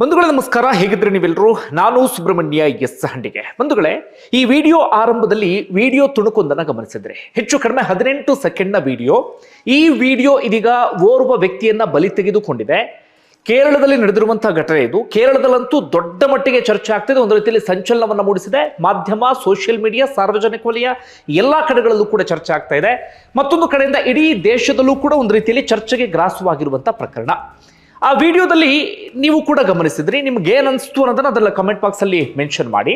ಬಂಧುಗಳೇ, ನಮಸ್ಕಾರ. ಹೇಗಿದ್ರೆ ನೀವೆಲ್ಲರೂ? ನಾನು ಸುಬ್ರಹ್ಮಣ್ಯ ಎಸ್ ಹಂಡಿಗೆ. ಬಂಧುಗಳೇ, ಈ ವಿಡಿಯೋ ಆರಂಭದಲ್ಲಿ ವಿಡಿಯೋ ತುಣುಕೊಂದನ್ನು ಗಮನಿಸಿದ್ರೆ. ಹೆಚ್ಚು ಕಡಿಮೆ ಹದಿನೆಂಟು ಸೆಕೆಂಡ್ನ ವಿಡಿಯೋ. ಈ ವಿಡಿಯೋ ಇದೀಗ ಓರ್ವ ವ್ಯಕ್ತಿಯನ್ನ ಬಲಿ ತೆಗೆದುಕೊಂಡಿದೆ. ಕೇರಳದಲ್ಲಿ ನಡೆದಿರುವಂತಹ ಘಟನೆ ಇದು. ಕೇರಳದಲ್ಲಂತೂ ದೊಡ್ಡ ಮಟ್ಟಿಗೆ ಚರ್ಚೆ ಆಗ್ತಿದೆ. ಒಂದು ರೀತಿಯಲ್ಲಿ ಸಂಚಲನವನ್ನು ಮೂಡಿಸಿದೆ. ಮಾಧ್ಯಮ, ಸೋಷಿಯಲ್ ಮೀಡಿಯಾ, ಸಾರ್ವಜನಿಕ ವಲಯ, ಎಲ್ಲ ಕಡೆಗಳಲ್ಲೂ ಕೂಡ ಚರ್ಚೆ ಆಗ್ತಾ ಇದೆ. ಮತ್ತೊಂದು ಕಡೆಯಿಂದ ಇಡೀ ದೇಶದಲ್ಲೂ ಕೂಡ ಒಂದು ರೀತಿಯಲ್ಲಿ ಚರ್ಚೆಗೆ ಗ್ರಾಸವಾಗಿರುವಂತಹ ಪ್ರಕರಣ. ಆ ವಿಡಿಯೋದಲ್ಲಿ ನೀವು ಕೂಡ ಗಮನಿಸಿದ್ರಿ, ನಿಮ್ಗೆ ಏನ್ ಅನಿಸ್ತು ಅನ್ನೋದನ್ನ ಅದರ ಕಮೆಂಟ್ ಬಾಕ್ಸ್ ಅಲ್ಲಿ ಮೆನ್ಷನ್ ಮಾಡಿ.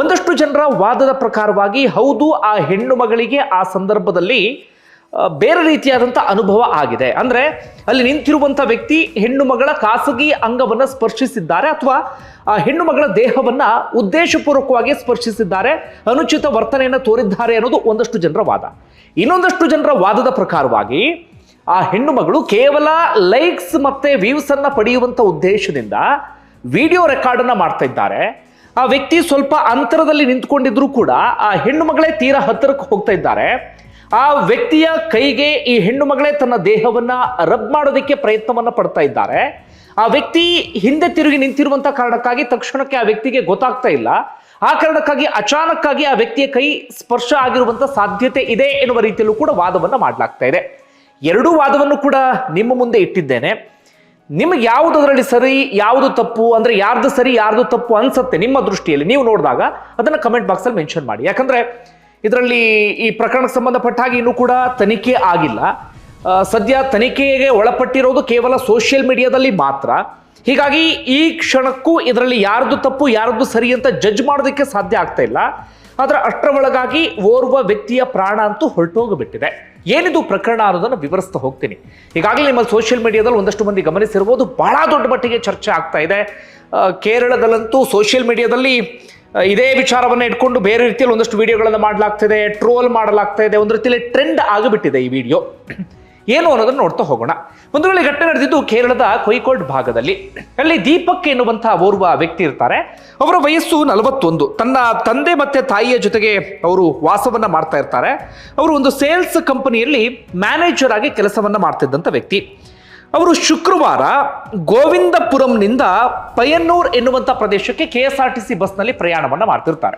ಒಂದಷ್ಟು ಜನರ ವಾದದ ಪ್ರಕಾರವಾಗಿ, ಹೌದು, ಆ ಹೆಣ್ಣು ಮಗಳಿಗೆ ಆ ಸಂದರ್ಭದಲ್ಲಿ ಬೇರೆ ರೀತಿಯಾದಂಥ ಅನುಭವ ಆಗಿದೆ. ಅಂದರೆ, ಅಲ್ಲಿ ನಿಂತಿರುವಂಥ ವ್ಯಕ್ತಿ ಹೆಣ್ಣು ಮಗಳ ಖಾಸಗಿ ಅಂಗವನ್ನು ಸ್ಪರ್ಶಿಸಿದ್ದಾರೆ ಅಥವಾ, ಆ ಹೆಣ್ಣು ಮಗಳ ದೇಹವನ್ನು ಉದ್ದೇಶಪೂರ್ವಕವಾಗಿ ಸ್ಪರ್ಶಿಸಿದ್ದಾರೆ, ಅನುಚಿತ ವರ್ತನೆಯನ್ನು ತೋರಿದ್ದಾರೆ ಅನ್ನೋದು ಒಂದಷ್ಟು ಜನರ ವಾದ. ಇನ್ನೊಂದಷ್ಟು ಜನರ ವಾದದ ಪ್ರಕಾರವಾಗಿ ಆ ಹೆಣ್ಣು ಮಗಳು ಕೇವಲ ಲೈಕ್ಸ್ ಮತ್ತೆ ವ್ಯೂಸ್ ಅನ್ನ ಪಡೆಯುವಂತ ಉದ್ದೇಶದಿಂದ ವಿಡಿಯೋ ರೆಕಾರ್ಡ್ ಅನ್ನ ಮಾಡ್ತಾ ಇದ್ದಾರೆ. ಆ ವ್ಯಕ್ತಿ ಸ್ವಲ್ಪ ಅಂತರದಲ್ಲಿ ನಿಂತ್ಕೊಂಡಿದ್ರು ಕೂಡ ಆ ಹೆಣ್ಣು ಮಗಳೇ ತೀರಾ ಹತ್ತಿರಕ್ಕೆ ಹೋಗ್ತಾ ಇದ್ದಾರೆ. ಆ ವ್ಯಕ್ತಿಯ ಕೈಗೆ ಈ ಹೆಣ್ಣು ಮಗಳೇ ತನ್ನ ದೇಹವನ್ನ ರಬ್ ಮಾಡೋದಕ್ಕೆ ಪ್ರಯತ್ನವನ್ನ ಪಡ್ತಾ ಇದ್ದಾರೆ. ಆ ವ್ಯಕ್ತಿ ಹಿಂದೆ ತಿರುಗಿ ನಿಂತಿರುವಂತ ಕಾರಣಕ್ಕಾಗಿ ತಕ್ಷಣಕ್ಕೆ ಆ ವ್ಯಕ್ತಿಗೆ ಗೊತ್ತಾಗ್ತಾ ಇಲ್ಲ. ಆ ಕಾರಣಕ್ಕಾಗಿ ಅಚಾನಕ್ಕಾಗಿ ಆ ವ್ಯಕ್ತಿಯ ಕೈ ಸ್ಪರ್ಶ ಆಗಿರುವಂತ ಸಾಧ್ಯತೆ ಇದೆ ಎನ್ನುವ ರೀತಿಯಲ್ಲೂ ಕೂಡ ವಾದವನ್ನ ಮಾಡಲಾಗ್ತಾ ಇದೆ. ಎರಡೂ ವಾದವನ್ನು ಕೂಡ ನಿಮ್ಮ ಮುಂದೆ ಇಟ್ಟಿದ್ದೇನೆ. ನಿಮಗೆ ಯಾವುದು ಅದರಲ್ಲಿ ಸರಿ, ಯಾವುದು ತಪ್ಪು, ಅಂದ್ರೆ ಯಾರ್ದು ಸರಿ, ಯಾರ್ದು ತಪ್ಪು ಅನ್ಸುತ್ತೆ ನಿಮ್ಮ ದೃಷ್ಟಿಯಲ್ಲಿ. ನೀವು ನೋಡಿದಾಗ ಅದನ್ನ ಕಮೆಂಟ್ ಬಾಕ್ಸ್ ಅಲ್ಲಿ ಮೆನ್ಷನ್ ಮಾಡಿ. ಯಾಕಂದ್ರೆ ಇದರಲ್ಲಿ ಈ ಪ್ರಕರಣಕ್ಕೆ ಸಂಬಂಧಪಟ್ಟ ಹಾಗೆ ಇನ್ನೂ ಕೂಡ ತನಿಖೆ ಆಗಿಲ್ಲ. ಸದ್ಯ ತನಿಖೆಗೆ ಒಳಪಟ್ಟಿರೋದು ಕೇವಲ ಸೋಷಿಯಲ್ ಮೀಡಿಯಾದಲ್ಲಿ ಮಾತ್ರ. ಹೀಗಾಗಿ ಈ ಕ್ಷಣಕ್ಕೂ ಇದರಲ್ಲಿ ಯಾರ್ದು ತಪ್ಪು, ಯಾರ್ದು ಸರಿ ಅಂತ ಜಡ್ಜ್ ಮಾಡೋದಕ್ಕೆ ಸಾಧ್ಯ ಆಗ್ತಾ ಇಲ್ಲ. ಆದ್ರೆ ಅಷ್ಟರ ಒಳಗಾಗಿ ಓರ್ವ ವ್ಯಕ್ತಿಯ ಪ್ರಾಣ ಅಂತೂ ಹೊರಟೋಗಿಬಿಟ್ಟಿದೆ. ಏನಿದು ಪ್ರಕರಣ ಅನ್ನೋದನ್ನು ವಿವರಿಸ್ತಾ ಹೋಗ್ತೀನಿ. ಈಗಾಗಲೇ ನಿಮ್ಮಲ್ಲಿ ಸೋಷಿಯಲ್ ಮೀಡಿಯಾದಲ್ಲಿ ಒಂದಷ್ಟು ಮಂದಿ ಗಮನಿಸಿರ್ಬೋದು. ಬಹಳ ದೊಡ್ಡ ಮಟ್ಟಿಗೆ ಚರ್ಚೆ ಆಗ್ತಾ ಇದೆ. ಕೇರಳದಲ್ಲಂತೂ ಸೋಷಿಯಲ್ ಮೀಡಿಯಾದಲ್ಲಿ ಇದೇ ವಿಚಾರವನ್ನು ಇಟ್ಕೊಂಡು ಬೇರೆ ರೀತಿಯಲ್ಲಿ ಒಂದಷ್ಟು ವಿಡಿಯೋಗಳನ್ನು ಮಾಡಲಾಗ್ತಿದೆ ಟ್ರೋಲ್ ಮಾಡಲಾಗ್ತಾ ಇದೆ. ಒಂದು ರೀತಿಯಲ್ಲಿ ಟ್ರೆಂಡ್ ಆಗಿಬಿಟ್ಟಿದೆ ಈ ವಿಡಿಯೋ ಏನು ಅನ್ನೋದನ್ನು ನೋಡ್ತಾ ಹೋಗೋಣ. ಒಂದು ವೇಳೆ ಘಟನೆ ನಡೆದಿದ್ದು ಕೇರಳದ ಕೊಯ್ಕೋಡ್ ಭಾಗದಲ್ಲಿ. ಅಲ್ಲಿ ದೀಪಕ್ ಎನ್ನುವಂತಹ ಓರ್ವ ವ್ಯಕ್ತಿ ಇರ್ತಾರೆ. ಅವರ ವಯಸ್ಸು ನಲವತ್ತೊಂದು. ತನ್ನ ತಂದೆ ಮತ್ತೆ ತಾಯಿಯ ಜೊತೆಗೆ ಅವರು ವಾಸವನ್ನ ಮಾಡ್ತಾ ಇರ್ತಾರೆ. ಅವರು ಒಂದು ಸೇಲ್ಸ್ ಕಂಪನಿಯಲ್ಲಿ ಮ್ಯಾನೇಜರ್ ಆಗಿ ಕೆಲಸವನ್ನ ಮಾಡ್ತಿದ್ದಂಥ ವ್ಯಕ್ತಿ. ಅವರು ಶುಕ್ರವಾರ ಗೋವಿಂದಪುರಂನಿಂದ ಪಯ್ಯನ್ನೂರ್ ಎನ್ನುವಂಥ ಪ್ರದೇಶಕ್ಕೆ K S R T C ಬಸ್ನಲ್ಲಿ ಪ್ರಯಾಣವನ್ನ ಮಾಡ್ತಿರ್ತಾರೆ.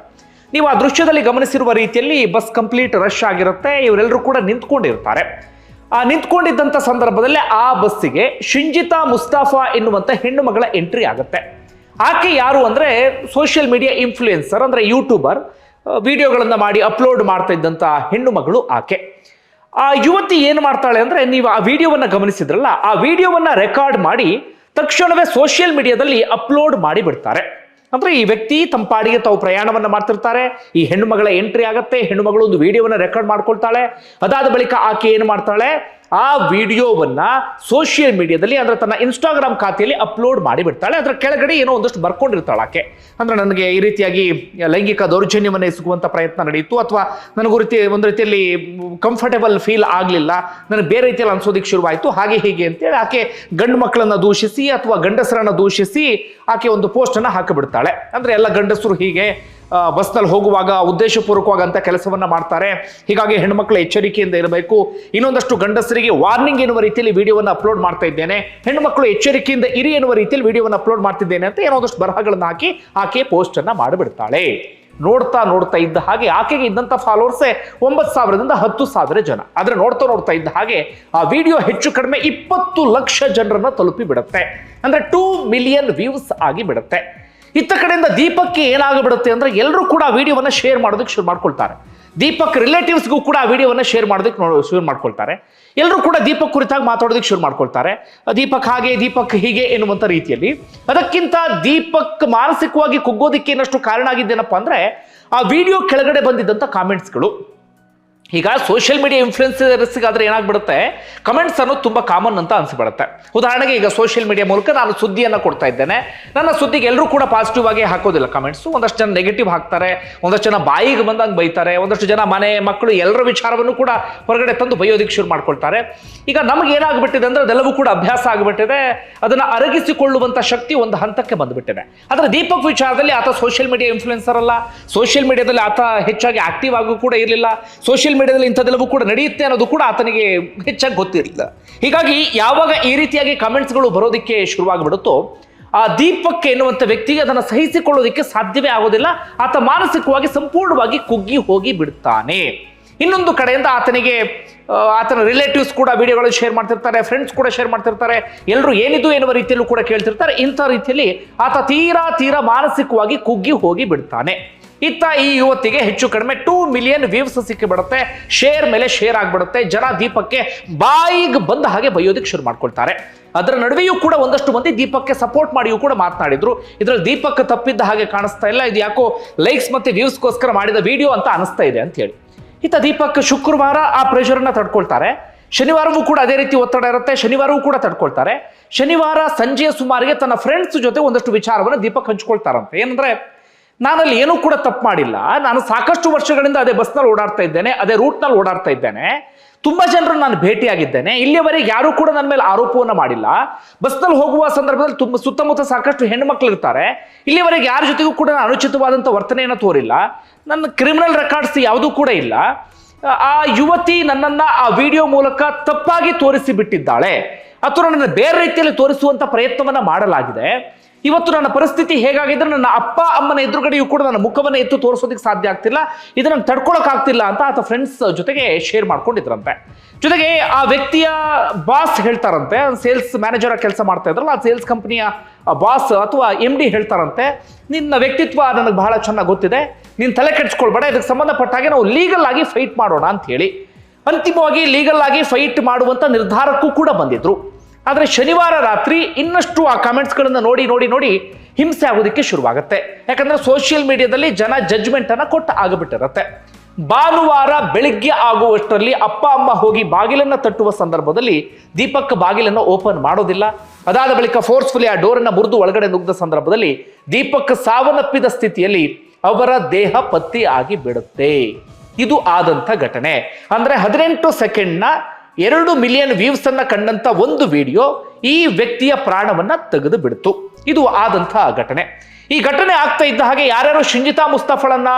ನೀವು ಆ ದೃಶ್ಯದಲ್ಲಿ ಗಮನಿಸಿರುವ ರೀತಿಯಲ್ಲಿ ಬಸ್ ಕಂಪ್ಲೀಟ್ ರಶ್ ಆಗಿರುತ್ತೆ. ಇವರೆಲ್ಲರೂ ಕೂಡ ನಿಂತ್ಕೊಂಡಿರ್ತಾರೆ. ಆ ನಿಂತ್ಕೊಂಡಿದ್ದಂಥ ಸಂದರ್ಭದಲ್ಲಿ ಆ ಬಸ್ಸಿಗೆ ಶಿಂಜಿತಾ ಮುಸ್ತಾಫಾ ಎನ್ನುವಂಥ ಹೆಣ್ಣು ಮಗಳ ಎಂಟ್ರಿ ಆಗುತ್ತೆ. ಆಕೆ ಯಾರು ಅಂದ್ರೆ ಸೋಷಿಯಲ್ ಮೀಡಿಯಾ ಇನ್ಫ್ಲೂಯೆನ್ಸರ್, ಅಂದ್ರೆ ಯೂಟ್ಯೂಬರ್ ವಿಡಿಯೋಗಳನ್ನು ಮಾಡಿ ಅಪ್ಲೋಡ್ ಮಾಡ್ತಾ ಇದ್ದಂಥ ಹೆಣ್ಣು ಮಗಳು ಆಕೆ. ಆ ಯುವತಿ ಏನು ಮಾಡ್ತಾಳೆ ಅಂದ್ರೆ ನೀವು ಆ ವಿಡಿಯೋವನ್ನ ಗಮನಿಸಿದ್ರಲ್ಲ, ಆ ವಿಡಿಯೋವನ್ನ ರೆಕಾರ್ಡ್ ಮಾಡಿ ತಕ್ಷಣವೇ ಸೋಷಿಯಲ್ ಮೀಡಿಯಾದಲ್ಲಿ ಅಪ್ಲೋಡ್ ಮಾಡಿ ಬಿಡ್ತಾರೆ ಅಂದ್ರೆ ಈ ವ್ಯಕ್ತಿ ತಮ್ಮ ಪಾಡಿಗೆ ತಾವು ಪ್ರಯಾಣವನ್ನ ಮಾಡ್ತಿರ್ತಾರೆ. ಈ ಹೆಣ್ಣು ಮಗಳ ಎಂಟ್ರಿ ಆಗತ್ತೆ. ಹೆಣ್ಣು ಮಗಳು ಒಂದು ವಿಡಿಯೋವನ್ನ ರೆಕಾರ್ಡ್ ಮಾಡ್ಕೊಳ್ತಾಳೆ. ಅದಾದ ಬಳಿಕ ಆಕೆ ಏನು ಮಾಡ್ತಾಳೆ? ಆ ವಿಡಿಯೋವನ್ನ ಸೋಷಿಯಲ್ ಮೀಡಿಯಾದಲ್ಲಿ ಅಂದ್ರೆ ತನ್ನ ಇನ್ಸ್ಟಾಗ್ರಾಮ್ ಖಾತೆಯಲ್ಲಿ ಅಪ್ಲೋಡ್ ಮಾಡಿ ಬಿಡ್ತಾಳೆ ಅದರ ಕೆಳಗಡೆ ಏನೋ ಒಂದಷ್ಟು ಬರ್ಕೊಂಡಿರ್ತಾಳೆ ಆಕೆ. ಅಂದ್ರೆ ನನಗೆ ಈ ರೀತಿಯಾಗಿ ಲೈಂಗಿಕ ದೌರ್ಜನ್ಯವನ್ನು ಎಸಗುವಂತ ಪ್ರಯತ್ನ ನಡೆಯಿತು ಅಥವಾ ನನಗೂ ರೀತಿ ಒಂದು ರೀತಿಯಲ್ಲಿ ಕಂಫರ್ಟೇಬಲ್ ಫೀಲ್ ಆಗಲಿಲ್ಲ. ನನಗೆ ಬೇರೆ ರೀತಿಯಲ್ಲಿ ಅನ್ಸೋದಿಕ್ಕೆ ಶುರುವಾಯಿತು. ಹಾಗೆ ಹೀಗೆ ಅಂತೇಳಿ ಆಕೆ ಗಂಡು ಮಕ್ಕಳನ್ನ ದೂಷಿಸಿ ಅಥವಾ ಗಂಡಸರನ್ನ ದೂಷಿಸಿ ಆಕೆ ಒಂದು ಪೋಸ್ಟ್ ಅನ್ನ ಹಾಕಿಬಿಡ್ತಾಳೆ. ಅಂದ್ರೆ ಎಲ್ಲ ಗಂಡಸರು ಹೀಗೆ ಬಸ್ನಲ್ಲಿ ಹೋಗುವಾಗ ಉದ್ದೇಶಪೂರ್ವಕವಾಗಿ ಅಂತ ಕೆಲಸವನ್ನ ಮಾಡ್ತಾರೆ. ಹೀಗಾಗಿ ಹೆಣ್ಮಕ್ಳು ಎಚ್ಚರಿಕೆಯಿಂದ ಇರಬೇಕು. ಇನ್ನೊಂದಷ್ಟು ಗಂಡಸರಿಗೆ ವಾರ್ನಿಂಗ್ ಎನ್ನುವ ರೀತಿಯಲ್ಲಿ ವಿಡಿಯೋವನ್ನು ಅಪ್ಲೋಡ್ ಮಾಡ್ತಾ ಇದ್ದೇನೆ. ಹೆಣ್ಮಕ್ಳು ಎಚ್ಚರಿಕೆಯಿಂದ ಇರಿ ಎನ್ನುವ ರೀತಿಯಲ್ಲಿ ವಿಡಿಯೋವನ್ನು ಅಪ್ಲೋಡ್ ಮಾಡ್ತಿದ್ದೇನೆ ಅಂತ ಏನೋ ಒಂದಷ್ಟು ಬರಹಗಳನ್ನು ಹಾಕಿ ಆಕೆ ಪೋಸ್ಟ್ ಅನ್ನ ಮಾಡಿಬಿಡ್ತಾಳೆ. ನೋಡ್ತಾ ನೋಡ್ತಾ ಇದ್ದ ಹಾಗೆ ಆಕೆಗೆ ಇದ್ದಂಥ ಫಾಲೋವರ್ಸೇ ಒಂಬತ್ತು ಸಾವಿರದಿಂದ ಹತ್ತು ಸಾವಿರ ಜನ. ಆದರೆ ನೋಡ್ತಾ ನೋಡ್ತಾ ಇದ್ದ ಹಾಗೆ ಆ ವಿಡಿಯೋ ಹೆಚ್ಚು ಕಡಿಮೆ ಇಪ್ಪತ್ತು ಲಕ್ಷ ಜನರನ್ನು ತಲುಪಿ ಬಿಡುತ್ತೆ. ಅಂದ್ರೆ ಟೂ ಮಿಲಿಯನ್ ವ್ಯೂಸ್ ಆಗಿ ಬಿಡುತ್ತೆ. ಇತ್ತ ಕಡೆಯಿಂದ ದೀಪಕ್ಕೆ ಏನಾಗ್ಬಿಡುತ್ತೆ ಅಂದರೆ ಎಲ್ಲರೂ ಕೂಡ ವಿಡಿಯೋವನ್ನು ಶೇರ್ ಮಾಡೋದಕ್ಕೆ ಶುರು ಮಾಡ್ಕೊಳ್ತಾರೆ. ದೀಪಕ್ ರಿಲೇಟಿವ್ಸ್ಗೂ ಕೂಡ ಆ ವಿಡಿಯೋವನ್ನು ಶೇರ್ ಮಾಡೋದಕ್ಕೆ ನೋ ಶುರು ಮಾಡ್ಕೊಳ್ತಾರೆ. ಎಲ್ಲರೂ ಕೂಡ ದೀಪಕ್ ಕುರಿತಾಗಿ ಮಾತಾಡೋದಕ್ಕೆ ಶುರು ಮಾಡ್ಕೊಳ್ತಾರೆ. ದೀಪಕ್ ಹಾಗೆ, ದೀಪಕ್ ಹೀಗೆ ಎನ್ನುವಂಥ ರೀತಿಯಲ್ಲಿ. ಅದಕ್ಕಿಂತ ದೀಪಕ್ ಮಾನಸಿಕವಾಗಿ ಕುಗ್ಗೋದಕ್ಕೆ ಏನಷ್ಟು ಕಾರಣ ಆಗಿದ್ದೇನಪ್ಪ ಅಂದರೆ ಆ ವಿಡಿಯೋ ಕೆಳಗಡೆ ಬಂದಿದ್ದಂಥ ಕಾಮೆಂಟ್ಸ್ಗಳು ಈಗ ಸೋಷಿಯಲ್ ಮೀಡಿಯಾ ಇನ್ಫ್ಲುಯೆನ್ಸರ್ಸ್ಗಾದ್ರೆ ಏನಾಗ್ಬಿಡುತ್ತೆ? ಕಮೆಂಟ್ಸ್ ಅನ್ನೋದು ತುಂಬ ಕಾಮನ್ ಅಂತ ಅನಿಸ್ಬಿಡುತ್ತೆ. ಉದಾಹರಣೆಗೆ ಈಗ ಸೋಷಿಯಲ್ ಮೀಡಿಯಾ ಮೂಲಕ ನಾನು ಸುದ್ದಿಯನ್ನು ಕೊಡ್ತಾ ಇದ್ದೇನೆ. ನನ್ನ ಸುದ್ದಿಗೆ ಎಲ್ಲರೂ ಕೂಡ ಪಾಸಿಟಿವ್ ಆಗಿ ಹಾಕೋದಿಲ್ಲ ಕಮೆಂಟ್ಸು ಒಂದಷ್ಟು ಜನ ನೆಗೆಟಿವ್ ಹಾಕ್ತಾರೆ, ಒಂದಷ್ಟು ಜನ ಬಾಯಿಗೆ ಬಂದಂಗೆ ಬೈತಾರೆ, ಒಂದಷ್ಟು ಜನ ಮನೆ, ಮಕ್ಕಳು ಎಲ್ಲರ ವಿಚಾರವನ್ನು ಕೂಡ ಹೊರಗಡೆ ತಂದು ಬೈಯೋದಕ್ಕೆ ಶುರು ಮಾಡ್ಕೊಳ್ತಾರೆ. ಈಗ ನಮಗೆ ಏನಾಗ್ಬಿಟ್ಟಿದೆ ಅಂದ್ರೆ ಅದೆಲ್ಲವೂ ಕೂಡ ಅಭ್ಯಾಸ ಆಗಿಬಿಟ್ಟಿದೆ. ಅದನ್ನ ಅರಗಿಸಿಕೊಳ್ಳುವಂತ ಶಕ್ತಿ ಒಂದು ಹಂತಕ್ಕೆ ಬಂದ್ಬಿಟ್ಟಿದೆ. ಆದರೆ ದೀಪಕ್ ವಿಚಾರದಲ್ಲಿ ಆತ ಸೋಷಿಯಲ್ ಮೀಡಿಯಾ ಇನ್ಫ್ಲುಯೆನ್ಸರ್ ಅಲ್ಲ. ಸೋಷಿಯಲ್ ಮೀಡಿಯಾದಲ್ಲಿ ಆತ ಹೆಚ್ಚಾಗಿ ಆಕ್ಟಿವ್ ಆಗೂ ಕೂಡ ಇರಲಿಲ್ಲ. ಸೋಷಿಯಲ್ ಮೀಡಿಯಾದಲ್ಲಿ ಇಂಥದ್ದೆಲ್ಲವೂ ಕೂಡ ನಡೆಯುತ್ತೆ ಅನ್ನೋದು ಕೂಡ ಆತನಿಗೆ ಹೆಚ್ಚಾಗಿ ಗೊತ್ತಿರಲಿಲ್ಲ. ಹೀಗಾಗಿ ಯಾವಾಗ ಈ ರೀತಿಯಾಗಿ ಕಮೆಂಟ್ಸ್ಗಳು ಬರೋದಕ್ಕೆ ಶುರುವಾಗ್ಬಿಡುತ್ತೋ, ಆ ದೀಪಕ್ಕೆ ಎನ್ನುವಂಥ ವ್ಯಕ್ತಿಗೆ ಅದನ್ನು ಸಹಿಸಿಕೊಳ್ಳೋದಕ್ಕೆ ಸಾಧ್ಯವೇ ಆಗೋದಿಲ್ಲ. ಆತ ಮಾನಸಿಕವಾಗಿ ಸಂಪೂರ್ಣವಾಗಿ ಕುಗ್ಗಿ ಹೋಗಿ ಬಿಡ್ತಾನೆ. ಇನ್ನೊಂದು ಕಡೆಯಿಂದ ಆತನಿಗೆ ಆತನ ರಿಲೇಟಿವ್ಸ್ ಕೂಡ ವಿಡಿಯೋಗಳು ಶೇರ್ ಮಾಡ್ತಿರ್ತಾರೆ ಫ್ರೆಂಡ್ಸ್ ಕೂಡ ಶೇರ್ ಮಾಡ್ತಿರ್ತಾರೆ ಎಲ್ಲರೂ ಏನಿದು ಎನ್ನುವ ರೀತಿಯಲ್ಲೂ ಕೂಡ ಕೇಳ್ತಿರ್ತಾರೆ. ಇಂಥ ರೀತಿಯಲ್ಲಿ ಆತ ತೀರಾ ತೀರಾ ಮಾನಸಿಕವಾಗಿ ಕುಗ್ಗಿ ಹೋಗಿ ಬಿಡ್ತಾನೆ. ಇತ್ತ ಈ ಯುವತಿಗೆ ಹೆಚ್ಚು ಕಡಿಮೆ ಟೂ ಮಿಲಿಯನ್ ವ್ಯೂಸ್ ಸಿಕ್ಕಿಬಿಡುತ್ತೆ ಶೇರ್ ಮೇಲೆ ಶೇರ್ ಆಗ್ಬಿಡುತ್ತೆ. ಜನ ದೀಪಕ್ಕೆ ಬಾಯಿಗೆ ಬಂದ ಹಾಗೆ ಬೈಯೋದಕ್ಕೆ ಶುರು ಮಾಡ್ಕೊಳ್ತಾರೆ. ಅದರ ನಡುವೆಯೂ ಕೂಡ ಒಂದಷ್ಟು ಮಂದಿ ದೀಪಕ್ಕೆ ಸಪೋರ್ಟ್ ಮಾಡಿಯೂ ಕೂಡ ಮಾತನಾಡಿದ್ರು ಇದರಲ್ಲಿ ದೀಪಕ್ ತಪ್ಪಿದ್ದ ಹಾಗೆ ಕಾಣಿಸ್ತಾ ಇಲ್ಲ. ಇದು ಯಾಕೋ ಲೈಕ್ಸ್ ಮತ್ತೆ ವ್ಯೂಸ್ಗೋಸ್ಕರ ಮಾಡಿದ ವಿಡಿಯೋ ಅಂತ ಅನಿಸ್ತಾ ಇದೆ ಅಂತ ಹೇಳಿ. ಇತ್ತ ದೀಪಕ್ ಶುಕ್ರವಾರ ಆ ಪ್ರೆಷರ್ನ ತಡ್ಕೊಳ್ತಾರೆ. ಶನಿವಾರವೂ ಕೂಡ ಅದೇ ರೀತಿ ಒತ್ತಡ ಇರುತ್ತೆ. ಶನಿವಾರವೂ ಕೂಡ ತಡ್ಕೊಳ್ತಾರೆ. ಶನಿವಾರ ಸಂಜೆಯ ಸುಮಾರಿಗೆ ತನ್ನ ಫ್ರೆಂಡ್ಸ್ ಜೊತೆ ಒಂದಷ್ಟು ವಿಚಾರವನ್ನು ದೀಪಕ್ ಹಂಚ್ಕೊಳ್ತಾರಂತೆ. ಏನಂದ್ರೆ ನಾನಲ್ಲಿ ಏನೂ ಕೂಡ ತಪ್ಪು ಮಾಡಿಲ್ಲ. ನಾನು ಸಾಕಷ್ಟು ವರ್ಷಗಳಿಂದ ಅದೇ ಬಸ್ನಲ್ಲಿ ಓಡಾಡ್ತಾ ಇದ್ದೇನೆ, ಅದೇ ರೂಟ್ನಲ್ಲಿ ಓಡಾಡ್ತಾ ಇದ್ದೇನೆ. ತುಂಬಾ ಜನರು ನಾನು ಭೇಟಿಯಾಗಿದ್ದೇನೆ. ಇಲ್ಲಿಯವರೆಗೆ ಯಾರೂ ಕೂಡ ನನ್ನ ಮೇಲೆ ಆರೋಪವನ್ನು ಮಾಡಿಲ್ಲ. ಬಸ್ನಲ್ಲಿ ಹೋಗುವ ಸಂದರ್ಭದಲ್ಲಿ ತುಂಬ, ಸುತ್ತಮುತ್ತ ಸಾಕಷ್ಟು ಹೆಣ್ಣುಮಕ್ಳು ಇರ್ತಾರೆ ಇಲ್ಲಿವರೆಗೆ ಯಾರ ಜೊತೆಗೂ ಕೂಡ ನಾನು ಅನುಚಿತವಾದಂಥ ವರ್ತನೆಯನ್ನು ತೋರಿಲ್ಲ. ನನ್ನ ಕ್ರಿಮಿನಲ್ ರೆಕಾರ್ಡ್ಸ್ ಯಾವುದೂ ಕೂಡ ಇಲ್ಲ. ಆ ಯುವತಿ ನನ್ನನ್ನ ಆ ವಿಡಿಯೋ ಮೂಲಕ ತಪ್ಪಾಗಿ ತೋರಿಸಿ ಬಿಟ್ಟಿದ್ದಾಳೆ ಅಥವಾ ನನ್ನ ಬೇರೆ ರೀತಿಯಲ್ಲಿ ತೋರಿಸುವಂತ ಪ್ರಯತ್ನವನ್ನ ಮಾಡಲಾಗಿದೆ. ಇವತ್ತು ನನ್ನ ಪರಿಸ್ಥಿತಿ ಹೇಗಾಗಿದ್ರೆ ನನ್ನ ಅಪ್ಪ, ಅಮ್ಮನ ಎದುರುಗಡೆಯೂ ಕೂಡ ನನ್ನ ಮುಖವನ್ನು ಎತ್ತು ತೋರಿಸೋದಕ್ಕೆ ಸಾಧ್ಯ ಆಗ್ತಿಲ್ಲ. ಇದನ್ನು ತಡ್ಕೊಳಕ್ ಆಗ್ತಿಲ್ಲ ಅಂತ ಆತ ಫ್ರೆಂಡ್ಸ್ ಜೊತೆಗೆ ಶೇರ್ ಮಾಡ್ಕೊಂಡಿದ್ರಂತೆ. ಜೊತೆಗೆ ಆ ವ್ಯಕ್ತಿಯ ಬಾಸ್ ಹೇಳ್ತಾರಂತೆ ಸೇಲ್ಸ್ ಮ್ಯಾನೇಜರ್ ಕೆಲಸ ಮಾಡ್ತಾ ಇದ್ರಲ್ಲ, ಆ ಸೇಲ್ಸ್ ಕಂಪನಿಯ ಬಾಸ್ ಅಥವಾ ಎಂ ಡಿ ಹೇಳ್ತಾರಂತೆ, ನಿನ್ನ ವ್ಯಕ್ತಿತ್ವ ನನಗೆ ಬಹಳ ಚೆನ್ನಾಗಿ ಗೊತ್ತಿದೆ. ನೀನು ತಲೆ ಕೆಡ್ಸ್ಕೊಳ್ಬೇಡ. ಇದಕ್ಕೆ ಸಂಬಂಧಪಟ್ಟ ಹಾಗೆ ನಾವು ಲೀಗಲ್ ಆಗಿ ಫೈಟ್ ಮಾಡೋಣ ಅಂತ ಹೇಳಿ. ಅಂತಿಮವಾಗಿ ಲೀಗಲ್ ಆಗಿ ಫೈಟ್ ಮಾಡುವಂತ ನಿರ್ಧಾರಕ್ಕೂ ಕೂಡ ಬಂದಿದ್ರು. ಆದರೆ ಶನಿವಾರ ರಾತ್ರಿ ಇನ್ನಷ್ಟು ಆ ಕಮೆಂಟ್ಸ್ಗಳನ್ನು ನೋಡಿ ನೋಡಿ ನೋಡಿ ಹಿಂಸೆ ಆಗೋದಕ್ಕೆ ಶುರುವಾಗುತ್ತೆ. ಯಾಕಂದರೆ ಸೋಷಿಯಲ್ ಮೀಡಿಯಾದಲ್ಲಿ ಜನ ಜಜ್ಮೆಂಟನ್ನು ಕೊಟ್ಟು ಆಗಿಬಿಟ್ಟಿರುತ್ತೆ. ಭಾನುವಾರ ಬೆಳಿಗ್ಗೆ ಆಗುವಷ್ಟರಲ್ಲಿ ಅಪ್ಪ, ಅಮ್ಮ ಹೋಗಿ ಬಾಗಿಲನ್ನು ತಟ್ಟುವ ಸಂದರ್ಭದಲ್ಲಿ ದೀಪಕ್ ಬಾಗಿಲನ್ನು ಓಪನ್ ಮಾಡೋದಿಲ್ಲ. ಅದಾದ ಬಳಿಕ ಫೋರ್ಸ್ಫುಲಿ ಆ ಡೋರನ್ನು ಮುರಿದು ಒಳಗಡೆ ನುಗ್ಗಿದ ಸಂದರ್ಭದಲ್ಲಿ ದೀಪಕ್ ಸಾವನ್ನಪ್ಪಿದ ಸ್ಥಿತಿಯಲ್ಲಿ ಅವರ ದೇಹ ಪತ್ತಿ ಆಗಿ ಬಿಡುತ್ತೆ. ಇದು ಆದಂಥ ಘಟನೆ. ಅಂದರೆ ಹದಿನೆಂಟು ಸೆಕೆಂಡ್ನ ಎರಡು ಮಿಲಿಯನ್ ವ್ಯೂಸ್ ಅನ್ನ ಕಂಡಂತ ಒಂದು ವಿಡಿಯೋ ಈ ವ್ಯಕ್ತಿಯ ಪ್ರಾಣವನ್ನ ತೆಗೆದು ಬಿಡ್ತು. ಇದು ಆದಂತಹ ಘಟನೆ. ಈ ಘಟನೆ ಆಗ್ತಾ ಇದ್ದ ಹಾಗೆ ಯಾರ್ಯಾರು ಶಿಂಜಿತಾ ಮುಸ್ತಫಳನ್ನ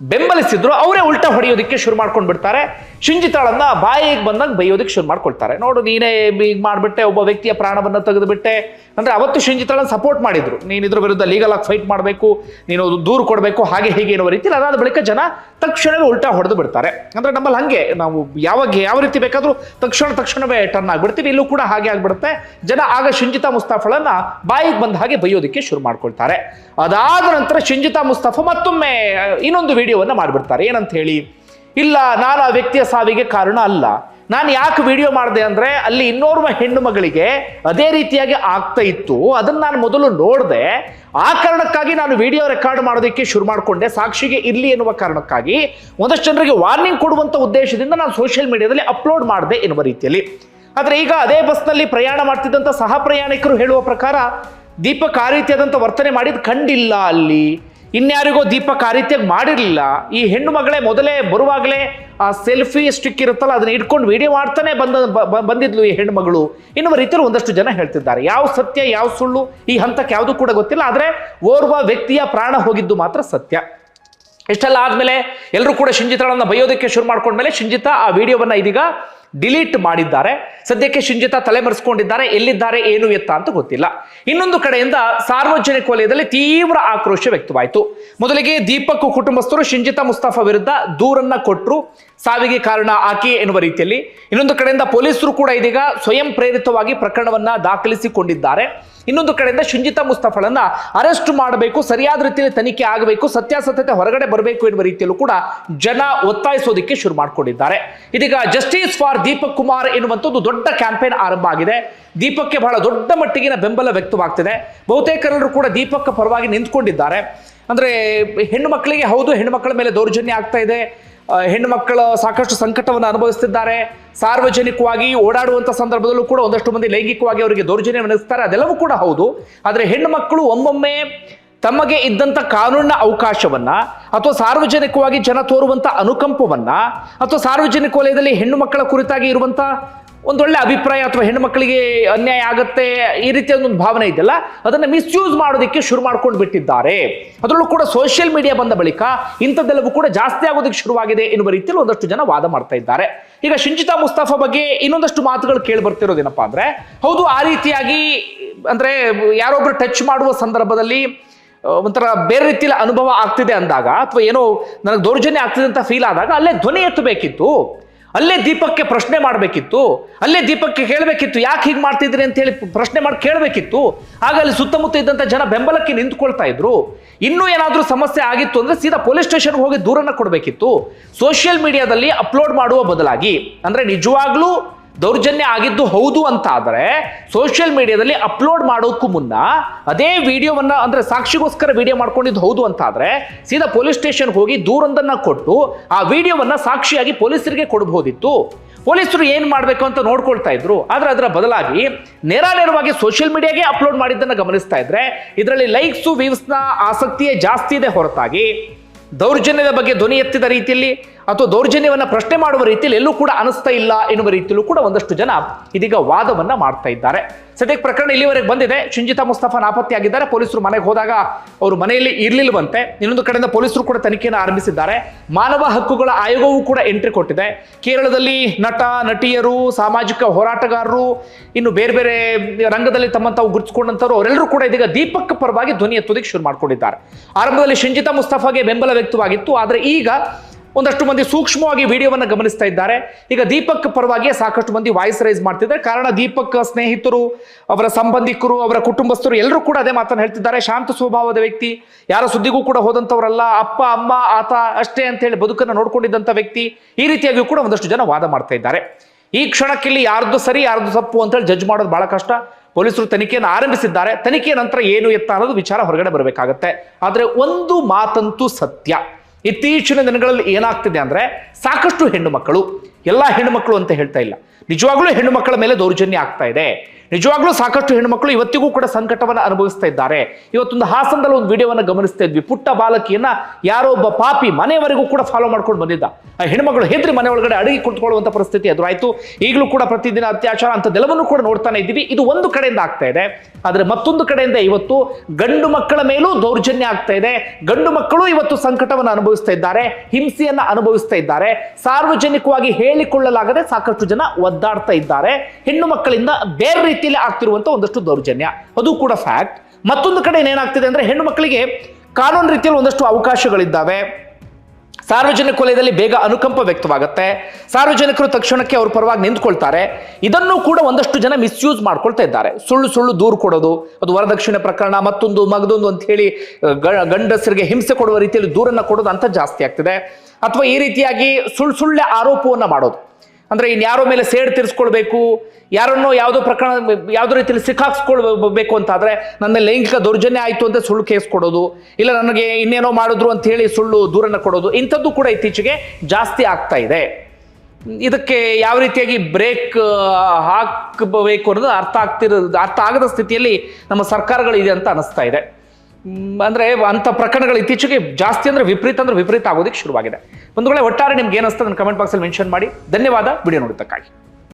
ಬೆಂಬಲಿಸಿದ್ರು, ಅವರೇ ಉಲ್ಟಾ ಹೊಡೆಯೋದಕ್ಕೆ ಶುರು ಮಾಡ್ಕೊಂಡು ಬಿಡ್ತಾರೆ. ಶಿಂಜಿತಾಳನ್ನ ಬಾಯಿಗೆ ಬಂದಾಗ ಬೈಯೋದಕ್ಕೆ ಶುರು ಮಾಡ್ಕೊಳ್ತಾರೆ. ನೋಡು, ನೀನೇ ಈಗ ಮಾಡ್ಬಿಟ್ಟೆ, ಒಬ್ಬ ವ್ಯಕ್ತಿಯ ಪ್ರಾಣವನ್ನು ತೆಗೆದುಬಿಟ್ಟೆ. ಅಂದರೆ ಅವತ್ತು ಶಿಂಜಿತಾಳನ್ನ ಸಪೋರ್ಟ್ ಮಾಡಿದ್ರು. ನೀನು ಇದ್ರ ವಿರುದ್ಧ ಲೀಗಲ್ ಆಗಿ ಫೈಟ್ ಮಾಡಬೇಕು, ನೀನು ದೂರು ಕೊಡಬೇಕು, ಹಾಗೆ ಹೀಗೆ ಅನ್ನೋ ರೀತಿಯಲ್ಲಿ ಅದಾದ ಬಳಿಕ ಜನ ತಕ್ಷಣವೇ ಉಲ್ಟಾ ಹೊಡೆದು ಬಿಡ್ತಾರೆ. ಅಂದ್ರೆ ನಮ್ಮಲ್ಲಿ ಹಂಗೆ, ನಾವು ಯಾವಾಗ ಯಾವ ರೀತಿ ಬೇಕಾದರೂ ತಕ್ಷಣ ತಕ್ಷಣವೇ ಟರ್ನ್ ಆಗಿಬಿಡ್ತೀವಿ. ಇಲ್ಲೂ ಕೂಡ ಹಾಗೆ ಆಗಿಬಿಡುತ್ತೆ. ಜನ ಆಗ ಶಿಂಜಿತಾ ಮುಸ್ತಾಫಳನ್ನ ಬಾಯಿಗೆ ಬಂದ ಹಾಗೆ ಬೈಯೋದಕ್ಕೆ ಶುರು ಮಾಡ್ಕೊಳ್ತಾರೆ. ಅದಾದ ನಂತರ ಶಿಂಜಿತಾ ಮುಸ್ತಾಫ ಮತ್ತೊಮ್ಮೆ ಇನ್ನೊಂದು ವಿಡಿಯೋವನ್ನ ಮಾಡಿಬಿಡ್ತಾರೆ. ಏನಂತ ಹೇಳಿ? ಇಲ್ಲ, ನಾನು ಆ ವ್ಯಕ್ತಿಯ ಸಾವಿಗೆ ಕಾರಣ ಅಲ್ಲ. ನಾನು ಯಾಕೆ ವಿಡಿಯೋ ಮಾಡಿದೆ ಅಂದರೆ ಅಲ್ಲಿ ಇನ್ನೋರ್ವ ಹೆಣ್ಣು ಮಗಳಿಗೆ ಅದೇ ರೀತಿಯಾಗಿ ಆಗ್ತಾ ಇತ್ತು. ಅದನ್ನ ನಾನು ಮೊದಲು ನೋಡಿದೆ. ಆ ಕಾರಣಕ್ಕಾಗಿ ನಾನು ವಿಡಿಯೋ ರೆಕಾರ್ಡ್ ಮಾಡೋದಕ್ಕೆ ಶುರು ಮಾಡಿಕೊಂಡೆ. ಸಾಕ್ಷಿಗೆ ಇರಲಿ ಎನ್ನುವ ಕಾರಣಕ್ಕಾಗಿ ಒಂದಷ್ಟು ಜನರಿಗೆ ವಾರ್ನಿಂಗ್ ಕೊಡುವಂಥ ಉದ್ದೇಶದಿಂದ ನಾನು ಸೋಷಿಯಲ್ ಮೀಡಿಯಾದಲ್ಲಿ ಅಪ್ಲೋಡ್ ಮಾಡಿದೆ ಎನ್ನುವ ರೀತಿಯಲ್ಲಿ. ಆದರೆ ಈಗ ಅದೇ ಬಸ್ನಲ್ಲಿ ಪ್ರಯಾಣ ಮಾಡ್ತಿದ್ದಂಥ ಸಹ ಪ್ರಯಾಣಿಕರು ಹೇಳುವ ಪ್ರಕಾರ ದೀಪಕ್ ಆ ರೀತಿಯಾದಂಥ ವರ್ತನೆ ಮಾಡಿದ್ದು ಕಂಡಿಲ್ಲ ಅಲ್ಲಿ. ಇನ್ಯಾರಿಗೋ ದೀಪಕ್ ಆ ರೀತಿಯಾಗಿ ಮಾಡಿರಲಿಲ್ಲ, ಈ ಹೆಣ್ಣು ಮಗಳೇ ಮೊದಲೇ ಬರುವಾಗಲೇ ಆ ಸೆಲ್ಫಿ ಸ್ಟಿಕ್ ಇರುತ್ತಲ್ಲ, ಅದನ್ನ ಇಟ್ಕೊಂಡು ವಿಡಿಯೋ ಮಾಡ್ತಾನೆ ಬಂದ ಬಂದಿದ್ಲು ಈ ಹೆಣ್ಣು ಮಗಳು. ಎನ್ನುವ ರೀತಿಯಲ್ಲಿ ಒಂದಷ್ಟು ಜನ ಹೇಳ್ತಿದ್ದಾರೆ. ಯಾವ ಸತ್ಯ, ಯಾವ ಸುಳ್ಳು, ಈ ಹಂತಕ್ಕೆ ಯಾವುದು ಕೂಡ ಗೊತ್ತಿಲ್ಲ, ಆದರೆ ಓರ್ವ ವ್ಯಕ್ತಿಯ ಪ್ರಾಣ ಹೋಗಿದ್ದು ಮಾತ್ರ ಸತ್ಯ. ಇಷ್ಟೆಲ್ಲ ಆದಮೇಲೆ ಎಲ್ಲರೂ ಕೂಡ ಶಿಂಜಿತಾಳನ್ನು ಬೈಯೋದಕ್ಕೆ ಶುರು ಮಾಡ್ಕೊಂಡ್ಮೇಲೆ ಶಿಂಜಿತ ಆ ವಿಡಿಯೋವನ್ನ ಇದೀಗ ಡಿಲೀಟ್ ಮಾಡಿದ್ದಾರೆ. ಸದ್ಯಕ್ಕೆ ಶಿಂಜಿತಾ ತಲೆಮರೆಸ್ಕೊಂಡಿದ್ದಾರೆ. ಎಲ್ಲಿದ್ದಾರೆ, ಏನು ಎತ್ತ ಅಂತ ಗೊತ್ತಿಲ್ಲ. ಇನ್ನೊಂದು ಕಡೆಯಿಂದ ಸಾರ್ವಜನಿಕ ವಲಯದಲ್ಲಿ ತೀವ್ರ ಆಕ್ರೋಶ ವ್ಯಕ್ತವಾಯಿತು. ಮೊದಲಿಗೆ ದೀಪಕ್ ಕುಟುಂಬಸ್ಥರು ಶಿಂಜಿತಾ ಮುಸ್ತಾಫಾ ವಿರುದ್ಧ ದೂರನ್ನ ಕೊಟ್ಟರು ಸಾವಿಗೆ ಕಾರಣ ಆಕೆ ಎನ್ನುವ ರೀತಿಯಲ್ಲಿ. ಇನ್ನೊಂದು ಕಡೆಯಿಂದ ಪೊಲೀಸರು ಕೂಡ ಇದೀಗ ಸ್ವಯಂ ಪ್ರೇರಿತವಾಗಿ ಪ್ರಕರಣವನ್ನ ದಾಖಲಿಸಿಕೊಂಡಿದ್ದಾರೆ. ಇನ್ನೊಂದು ಕಡೆಯಿಂದ ಶುಂಜಿತಾ ಮುಸ್ತಫಳನ್ನ ಅರೆಸ್ಟ್ ಮಾಡಬೇಕು, ಸರಿಯಾದ ರೀತಿಯಲ್ಲಿ ತನಿಖೆ ಆಗಬೇಕು, ಸತ್ಯಾಸತ್ಯತೆ ಹೊರಗಡೆ ಬರಬೇಕು ಎನ್ನುವ ರೀತಿಯಲ್ಲೂ ಕೂಡ ಜನ ಒತ್ತಾಯಿಸೋದಕ್ಕೆ ಶುರು ಮಾಡಿಕೊಂಡಿದ್ದಾರೆ. ಇದೀಗ ಜಸ್ಟಿಸ್ ಫಾರ್ ದೀಪಕ್ ಕುಮಾರ್ ಎನ್ನುವಂಥದ್ದು ದೊಡ್ಡ ಕ್ಯಾಂಪೇನ್ ಆರಂಭ ಆಗಿದೆ. ದೀಪಕ್ಗೆ ಬಹಳ ದೊಡ್ಡ ಮಟ್ಟಿಗಿನ ಬೆಂಬಲ ವ್ಯಕ್ತವಾಗ್ತಿದೆ. ಬಹುತೇಕರೆಲ್ಲರೂ ಕೂಡ ದೀಪಕ್ ಪರವಾಗಿ ನಿಂತ್ಕೊಂಡಿದ್ದಾರೆ. ಅಂದ್ರೆ ಹೆಣ್ಣು ಮಕ್ಕಳಿಗೆ ಹೌದು, ಹೆಣ್ಣು ಮಕ್ಕಳ ಮೇಲೆ ದೌರ್ಜನ್ಯ ಆಗ್ತಾ ಇದೆ. ಹೆಣ್ಣು ಮಕ್ಕಳ ಸಾಕಷ್ಟು ಸಂಕಟವನ್ನು ಅನುಭವಿಸ್ತಿದ್ದಾರೆ. ಸಾರ್ವಜನಿಕವಾಗಿ ಓಡಾಡುವಂಥ ಸಂದರ್ಭದಲ್ಲೂ ಕೂಡ ಒಂದಷ್ಟು ಮಂದಿ ಲೈಂಗಿಕವಾಗಿ ಅವರಿಗೆ ದೌರ್ಜನ್ಯ ನಡೆಸ್ತಾರೆ ಅದೆಲ್ಲವೂ ಕೂಡ ಹೌದು. ಆದರೆ ಹೆಣ್ಣು ಮಕ್ಕಳು ಒಮ್ಮೊಮ್ಮೆ ತಮಗೆ ಇದ್ದಂಥ ಕಾನೂನಿನ ಅವಕಾಶವನ್ನ ಅಥವಾ ಸಾರ್ವಜನಿಕವಾಗಿ ಜನ ತೋರುವಂಥ ಅನುಕಂಪವನ್ನ ಅಥವಾ ಸಾರ್ವಜನಿಕ ವಲಯದಲ್ಲಿ ಹೆಣ್ಣು ಮಕ್ಕಳ ಕುರಿತಾಗಿ ಇರುವಂಥ ಒಂದೊಳ್ಳೆ ಅಭಿಪ್ರಾಯ ಅಥವಾ ಹೆಣ್ಮಕ್ಳಿಗೆ ಅನ್ಯಾಯ ಆಗುತ್ತೆ ಈ ರೀತಿಯ ಒಂದು ಭಾವನೆ ಇದೆಯಲ್ಲ, ಅದನ್ನು ಮಿಸ್ಯೂಸ್ ಮಾಡೋದಕ್ಕೆ ಶುರು ಮಾಡ್ಕೊಂಡು ಬಿಟ್ಟಿದ್ದಾರೆ. ಅದರಲ್ಲೂ ಕೂಡ ಸೋಷಿಯಲ್ ಮೀಡಿಯಾ ಬಂದ ಬಳಿಕ ಇಂಥದ್ದೆಲ್ಲವೂ ಕೂಡ ಜಾಸ್ತಿ ಆಗೋದಕ್ಕೆ ಶುರುವಾಗಿದೆ ಎನ್ನುವ ರೀತಿಯಲ್ಲಿ ಒಂದಷ್ಟು ಜನ ವಾದ ಮಾಡ್ತಾ ಇದ್ದಾರೆ. ಈಗ ಶಿಂಜಿತಾ ಮುಸ್ತಾಫಾ ಬಗ್ಗೆ ಇನ್ನೊಂದಷ್ಟು ಮಾತುಗಳು ಕೇಳಿ ಬರ್ತಿರೋದೇನಪ್ಪ ಅಂದ್ರೆ, ಹೌದು, ಆ ರೀತಿಯಾಗಿ ಅಂದ್ರೆ ಯಾರೊಬ್ರು ಟಚ್ ಮಾಡುವ ಸಂದರ್ಭದಲ್ಲಿ ಒಂಥರ ಬೇರೆ ರೀತಿಯಲ್ಲಿ ಅನುಭವ ಆಗ್ತಿದೆ ಅಂದಾಗ ಅಥವಾ ಏನೋ ನನಗೆ ದೌರ್ಜನ್ಯ ಆಗ್ತಿದೆ ಅಂತ ಫೀಲ್ ಆದಾಗ ಅಲ್ಲೇ ಧ್ವನಿ ಎತ್ತಬೇಕಿತ್ತು. ಅಲ್ಲೇ ದೀಪಕ್ಕೆ ಪ್ರಶ್ನೆ ಮಾಡಬೇಕಿತ್ತು, ಅಲ್ಲೇ ದೀಪಕ್ಕೆ ಕೇಳಬೇಕಿತ್ತು, ಯಾಕೆ ಹೀಗೆ ಮಾಡ್ತಿದ್ರಿ ಅಂತ ಹೇಳಿ ಪ್ರಶ್ನೆ ಮಾಡಿ ಕೇಳಬೇಕಿತ್ತು. ಆಗ ಅಲ್ಲಿ ಸುತ್ತಮುತ್ತ ಇದ್ದಂಥ ಜನ ಬೆಂಬಲಕ್ಕೆ ನಿಂತ್ಕೊಳ್ತಾ ಇದ್ರು. ಇನ್ನೂ ಏನಾದರೂ ಸಮಸ್ಯೆ ಆಗಿತ್ತು ಅಂದರೆ ಸೀದಾ ಪೊಲೀಸ್ ಸ್ಟೇಷನ್ಗೆ ಹೋಗಿ ದೂರನ್ನು ಕೊಡಬೇಕಿತ್ತು. ಸೋಷಿಯಲ್ ಮೀಡಿಯಾದಲ್ಲಿ ಅಪ್ಲೋಡ್ ಮಾಡುವ ಬದಲಾಗಿ, ಅಂದರೆ ನಿಜವಾಗ್ಲೂ ದೌರ್ಜನ್ಯ ಆಗಿದ್ದು ಹೌದು ಅಂತ ಆದರೆ ಸೋಷಿಯಲ್ ಮೀಡಿಯಾದಲ್ಲಿ ಅಪ್ಲೋಡ್ ಮಾಡೋಕ್ಕೂ ಮುನ್ನ ಅದೇ ವಿಡಿಯೋವನ್ನ ಅಂದ್ರೆ ಸಾಕ್ಷಿಗೋಸ್ಕರ ವಿಡಿಯೋ ಮಾಡ್ಕೊಂಡಿದ್ದು ಹೌದು ಅಂತ ಆದ್ರೆ ಸೀದಾ ಪೊಲೀಸ್ ಸ್ಟೇಷನ್ ಹೋಗಿ ದೂರೊಂದನ್ನ ಕೊಟ್ಟು ಆ ವಿಡಿಯೋವನ್ನ ಸಾಕ್ಷಿಯಾಗಿ ಪೊಲೀಸರಿಗೆ ಕೊಡಬಹುದಿತ್ತು ಪೊಲೀಸರು ಏನ್ ಮಾಡಬೇಕು ಅಂತ ನೋಡ್ಕೊಳ್ತಾ ಇದ್ರು. ಆದ್ರೆ ಅದರ ಬದಲಾಗಿ ನೇರ ನೇರವಾಗಿ ಸೋಷಿಯಲ್ ಮೀಡಿಯಾಗೆ ಅಪ್ಲೋಡ್ ಮಾಡಿದ್ದನ್ನ ಗಮನಿಸ್ತಾ ಇದ್ರೆ ಇದರಲ್ಲಿ ಲೈಕ್ಸು ವ್ಯೂಸ್ನ ಆಸಕ್ತಿಯೇ ಜಾಸ್ತಿ ಇದೆ ಹೊರತಾಗಿ. ದೌರ್ಜನ್ಯದ ಬಗ್ಗೆ ಧ್ವನಿ ಎತ್ತಿದ ರೀತಿಯಲ್ಲಿ ಅಥವಾ ದೌರ್ಜನ್ಯವನ್ನು ಪ್ರಶ್ನೆ ಮಾಡುವ ರೀತಿಯಲ್ಲಿ ಎಲ್ಲೂ ಕೂಡ ಅನಿಸ್ತಾ ಇಲ್ಲ ಎನ್ನುವ ರೀತಿಯಲ್ಲೂ ಕೂಡ ಒಂದಷ್ಟು ಜನ ಇದೀಗ ವಾದವನ್ನ ಮಾಡ್ತಾ ಇದ್ದಾರೆ. ಸದ್ಯಕ್ಕೆ ಪ್ರಕರಣ ಇಲ್ಲಿವರೆಗೆ ಬಂದಿದೆ. ಶುಂಜಿತಾ ಮುಸ್ತಫಾ ನಾಪತ್ತೆಯಾಗಿದ್ದಾರೆ ಪೊಲೀಸರು ಮನೆಗೆ ಹೋದಾಗ ಅವರು ಮನೆಯಲ್ಲಿ ಇರಲಿಲ್ಲವಂತೆ ಇನ್ನೊಂದು ಕಡೆಯಿಂದ ಪೊಲೀಸರು ಕೂಡ ತನಿಖೆಯನ್ನು ಆರಂಭಿಸಿದ್ದಾರೆ. ಮಾನವ ಹಕ್ಕುಗಳ ಆಯೋಗವೂ ಕೂಡ ಎಂಟ್ರಿ ಕೊಟ್ಟಿದೆ. ಕೇರಳದಲ್ಲಿ ನಟ, ನಟಿಯರು, ಸಾಮಾಜಿಕ ಹೋರಾಟಗಾರರು, ಇನ್ನು ಬೇರೆ ಬೇರೆ ರಂಗದಲ್ಲಿ ತಮ್ಮ ತಾವು ಗುರುತಿಸಿಕೊಂಡಂತವ್ರು ಅವರೆಲ್ಲರೂ ಕೂಡ ಇದೀಗ ದೀಪಕ್ ಪರವಾಗಿ ಧ್ವನಿ ಎತ್ತೋದಕ್ಕೆ ಶುರು ಮಾಡಿಕೊಂಡಿದ್ದಾರೆ. ಆರಂಭದಲ್ಲಿ ಶುಂಜಿತಾ ಮುಸ್ತಫಾಗೆ ಬೆಂಬಲ ವ್ಯಕ್ತವಾಗಿತ್ತು ಆದರೆ ಈಗ ಒಂದಷ್ಟು ಮಂದಿ ಸೂಕ್ಷ್ಮವಾಗಿ ವಿಡಿಯೋವನ್ನು ಗಮನಿಸ್ತಾ ಇದ್ದಾರೆ. ಈಗ ದೀಪಕ್ ಪರವಾಗಿ ಸಾಕಷ್ಟು ಮಂದಿ ವಾಯ್ಸ್ ರೈಸ್ ಮಾಡ್ತಿದ್ದಾರೆ. ಕಾರಣ ದೀಪಕ್ ಸ್ನೇಹಿತರು, ಅವರ ಸಂಬಂಧಿಕರು, ಅವರ ಕುಟುಂಬಸ್ಥರು ಎಲ್ಲರೂ ಕೂಡ ಅದೇ ಮಾತನ್ನು ಹೇಳ್ತಿದ್ದಾರೆ. ಶಾಂತ ಸ್ವಭಾವದ ವ್ಯಕ್ತಿ, ಯಾರ ಸುದ್ದಿಗೂ ಕೂಡ ಹೋದಂಥವರಲ್ಲ, ಅಪ್ಪ, ಅಮ್ಮ, ಆತ ಅಷ್ಟೇ ಅಂತ ಹೇಳಿ ಬದುಕನ್ನು ನೋಡ್ಕೊಂಡಿದ್ದಂಥ ವ್ಯಕ್ತಿ ಈ ರೀತಿಯಾಗಿಯೂ ಕೂಡ ಒಂದಷ್ಟು ಜನ ವಾದ ಮಾಡ್ತಾ ಇದ್ದಾರೆ. ಈ ಕ್ಷಣಕ್ಕೆ ಇಲ್ಲಿ ಯಾರ್ದು ಸರಿ, ಯಾರ್ದು ತಪ್ಪು ಅಂತ ಹೇಳಿ ಜಡ್ಜ್ ಮಾಡೋದು ಬಹಳ ಕಷ್ಟ. ಪೊಲೀಸರು ತನಿಖೆಯನ್ನು ಆರಂಭಿಸಿದ್ದಾರೆ. ತನಿಖೆಯ ನಂತರ ಏನು ಎತ್ತ ಅನ್ನೋದು ವಿಚಾರ ಹೊರಗಡೆ ಬರಬೇಕಾಗತ್ತೆ. ಆದರೆ ಒಂದು ಮಾತಂತೂ ಸತ್ಯ. ಇತ್ತೀಚಿನ ದಿನಗಳಲ್ಲಿ ಏನಾಗ್ತಿದೆ ಅಂದ್ರೆ ಸಾಕಷ್ಟು ಹೆಣ್ಣು ಮಕ್ಕಳು, ಎಲ್ಲ ಹೆಣ್ಣು ಮಕ್ಕಳು ಅಂತ ಹೇಳ್ತಾ ಇಲ್ಲ. ನಿಜವಾಗ್ಲೂ ಹೆಣ್ಣು ಮಕ್ಕಳ ಮೇಲೆ ದೌರ್ಜನ್ಯ ಆಗ್ತಾ ಇದೆ. ನಿಜವಾಗ್ಲೂ ಸಾಕಷ್ಟು ಹೆಣ್ಮಕ್ಳು ಇವತ್ತಿಗೂ ಕೂಡ ಸಂಕಟವನ್ನು ಅನುಭವಿಸ್ತಾ ಇದ್ದಾರೆ. ಇವತ್ತೊಂದು ಹಾಸನದಲ್ಲಿ ಒಂದು ವಿಡಿಯೋವನ್ನು ಗಮನಿಸ್ತಾ ಇದ್ವಿ. ಪುಟ್ಟ ಬಾಲಕಿಯನ್ನ ಯಾರೋ ಒಬ್ಬ ಪಾಪಿ ಮನೆಯವರೆಗೂ ಕೂಡ ಫಾಲೋ ಮಾಡ್ಕೊಂಡು ಬಂದಿದ್ದ. ಆ ಹೆಣ್ಮಗಳು ಹೆದ್ರಿ ಮನೆ ಒಳಗಡೆ ಅಡುಗೆ ಕುಳಿತುಕೊಳ್ಳುವಂತ ಪರಿಸ್ಥಿತಿ ಎದುರಾಯ್ತು. ಈಗಲೂ ಕೂಡ ಪ್ರತಿದಿನ ಅತ್ಯಾಚಾರ ಅಂತದೆಲ್ಲವನ್ನು ಕೂಡ ನೋಡ್ತಾನೆ ಇದ್ದೀವಿ. ಇದು ಒಂದು ಕಡೆಯಿಂದ ಆಗ್ತಾ ಇದೆ. ಆದರೆ ಮತ್ತೊಂದು ಕಡೆಯಿಂದ ಇವತ್ತು ಗಂಡು ಮಕ್ಕಳ ಮೇಲೂ ದೌರ್ಜನ್ಯ ಆಗ್ತಾ ಇದೆ. ಗಂಡು ಮಕ್ಕಳು ಇವತ್ತು ಸಂಕಟವನ್ನು ಅನುಭವಿಸ್ತಾ ಇದ್ದಾರೆ. ಹಿಂಸೆಯನ್ನ ಅನುಭವಿಸ್ತಾ ಇದ್ದಾರೆ. ಸಾರ್ವಜನಿಕವಾಗಿ ಹೇಳಿಕೊಳ್ಳಲಾಗದೆ ಸಾಕಷ್ಟು ಜನ ಒದ್ದಾಡ್ತಾ ಇದ್ದಾರೆ. ಹೆಣ್ಣು ಮಕ್ಕಳಿಂದ ಬೇರೆ ರೀತಿಯಲ್ಲಿ ಆಗ್ತಿರುವಂತ ಒಂದಷ್ಟು ದೌರ್ಜನ್ಯ. ಅದು ಕೂಡ ಫ್ಯಾಕ್ಟ್ ಮತ್ತೊಂದು ಕಡೆ ಏನೇನಾಗ್ತಿದೆ ಅಂದ್ರೆ ಹೆಣ್ಣು ಮಕ್ಕಳಿಗೆ ಕಾನೂನು ರೀತಿಯಲ್ಲಿ ಒಂದಷ್ಟು ಅವಕಾಶಗಳಿದ್ದಾವೆ. ಸಾರ್ವಜನಿಕ ವಲಯದಲ್ಲಿ ಬೇಗ ಅನುಕಂಪ ವ್ಯಕ್ತವಾಗುತ್ತೆ. ಸಾರ್ವಜನಿಕರು ತಕ್ಷಣಕ್ಕೆ ಅವ್ರ ಪರವಾಗಿ ನಿಂತ್ಕೊಳ್ತಾರೆ. ಇದನ್ನು ಕೂಡ ಒಂದಷ್ಟು ಜನ ಮಿಸ್ಯೂಸ್ ಮಾಡ್ಕೊಳ್ತಾ ಇದ್ದಾರೆ. ಸುಳ್ಳು ಸುಳ್ಳು ದೂರು ಕೊಡೋದು, ಅದು ವರದಕ್ಷಿಣೆ ಪ್ರಕರಣ, ಮತ್ತೊಂದು ಮಗದೊಂದು ಅಂತ ಹೇಳಿ ಗಂಡಸರಿಗೆ ಹಿಂಸೆ ಕೊಡುವ ರೀತಿಯಲ್ಲಿ ದೂರನ್ನ ಕೊಡೋದು ಅಂತ ಜಾಸ್ತಿ ಆಗ್ತಿದೆ. ಅಥವಾ ಈ ರೀತಿಯಾಗಿ ಸುಳ್ಳು ಸುಳ್ಳೆ ಆರೋಪವನ್ನ ಮಾಡೋದು. ಅಂದ್ರೆ ಇನ್ಯಾರೋ ಮೇಲೆ ಸೇಡ್ ತೀರಿಸ್ಕೊಳ್ಬೇಕು, ಯಾರನ್ನೋ ಯಾವುದೋ ಪ್ರಕರಣ, ಯಾವುದೋ ರೀತಿಯಲ್ಲಿ ಸಿಕ್ಕಾಕ್ಸ್ಕೊಳ್ಬೇಕು ಆದರೆ ನನ್ನ ಲೈಂಗಿಕ ದೌರ್ಜನ್ಯ ಆಯಿತು ಅಂತ ಸುಳ್ಳು ಕೇಸ್ ಕೊಡೋದು, ಇಲ್ಲ ನನಗೆ ಇನ್ನೇನೋ ಮಾಡಿದ್ರು ಅಂತ ಹೇಳಿ ಸುಳ್ಳು ದೂರನ್ನು ಕೊಡೋದು, ಇಂಥದ್ದು ಕೂಡ ಇತ್ತೀಚೆಗೆ ಜಾಸ್ತಿ ಆಗ್ತಾ ಇದೆ. ಇದಕ್ಕೆ ಯಾವ ರೀತಿಯಾಗಿ ಬ್ರೇಕ್ ಹಾಕಬೇಕು ಅನ್ನೋದು ಅರ್ಥ ಆಗ್ತಿರೋ ಅರ್ಥ ಆಗದ ಸ್ಥಿತಿಯಲ್ಲಿ ನಮ್ಮ ಸರ್ಕಾರಗಳು ಇದೆ ಅಂತ ಅನಿಸ್ತಾ ಇದೆ. ಅಂದ್ರೆ ಅಂಥ ಪ್ರಕರಣಗಳು ಇತ್ತೀಚೆಗೆ ಜಾಸ್ತಿ ಅಂದ್ರೆ ವಿಪರೀತ ಅಂದ್ರೆ ವಿಪರೀತ ಆಗೋದಕ್ಕೆ ಶುರುವಾಗಿದೆ. ಒಂದು ವೇಳೆ ಒಟ್ಟಾರೆ ನಿಮ್ಗೆ ಏನಿಸ್ತದೆ ನನ್ನ ಕಮೆಂಟ್ ಬಾಕ್ಸಲ್ಲಿ ಮೆನ್ಷನ್ ಮಾಡಿ. ಧನ್ಯವಾದ. ವಿಡಿಯೋ ನೋಡೋದಕ್ಕಾಗಿ